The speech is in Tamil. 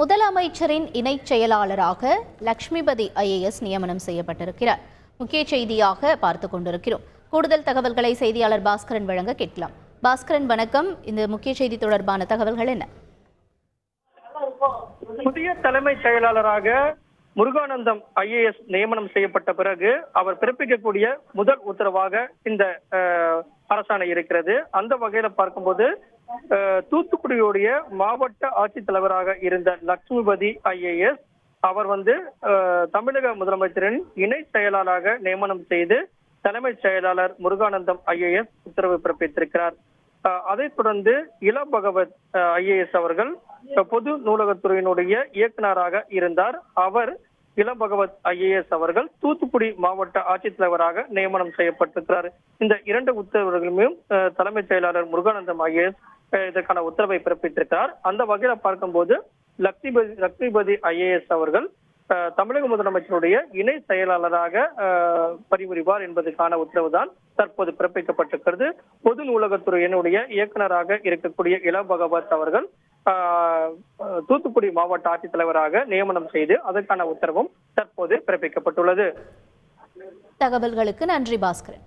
முதலமைச்சரின் இணைச் செயலாளராக லக்ஷ்மிபதி ஐஏஎஸ் நியமனம் செய்யப்பட்டிருக்கிறார். முக்கிய செய்தியாக பார்த்து கொண்டிருக்கிறோம். கூடுதல் தகவல்களை செய்தியாளர் பாஸ்கரன் வழங்க கேட்கலாம். பாஸ்கரன் வணக்கம். இந்த முக்கிய செய்தி தொடர்பான தகவல்கள் என்ன? புதிய தலைமைச் செயலாளராக முருகானந்தம் ஐஏஎஸ் நியமனம் செய்யப்பட்ட பிறகு அவர் பிறப்பிக்கக்கூடிய முதல் உத்தரவாக இந்த அரசாணை இருக்கிறது. அந்த வகையில பார்க்கும்போது தூத்துக்குடியுடைய மாவட்ட ஆட்சித்தலைவராக இருந்த லட்சுமிபதி ஐஏஎஸ் அவர் வந்து தமிழக முதலமைச்சரின் இணை செயலாளராக நியமனம் செய்து தலைமைச் செயலாளர் முருகானந்தம் ஐஏஎஸ் உத்தரவு பிறப்பித்திருக்கிறார். அதைத் தொடர்ந்து இள பகவத் ஐஏஎஸ் அவர்கள் பொது நூலகத்துறையினுடைய இயக்குநராக இருந்தார். அவர் இளம் பகவத் ஐஏஎஸ் அவர்கள் தூத்துக்குடி மாவட்ட ஆட்சித்தலைவராக நியமனம் செய்யப்பட்டிருக்கிறார். இந்த இரண்டு உத்தரவுகளுமே தலைமைச் செயலாளர் முருகானந்தம் ஐஏஎஸ் இதற்கான உத்தரவை பிறப்பித்திருக்கிறார். அந்த வகையில பார்க்கும்போது லக்ஷ்மிபதி லக்ஷ்மிபதி ஐஏஎஸ் அவர்கள் தமிழக முதலமைச்சருடைய இணை செயலாளராக அஹ், பணிபுரிவார் என்பதற்கான உத்தரவுதான் தற்போது பிறப்பிக்கப்பட்டிருக்கிறது. பொது நூலகத்துறையினுடைய இயக்குனராக இருக்கக்கூடிய இள பகவத் அவர்கள் ஆஹ், தூத்துக்குடி மாவட்ட ஆட்சித்தலைவராக நியமனம் செய்து அதற்கான உத்தரவும் தற்போது பிறப்பிக்கப்பட்டுள்ளது. தகவல்களுக்கு நன்றி பாஸ்கரன்.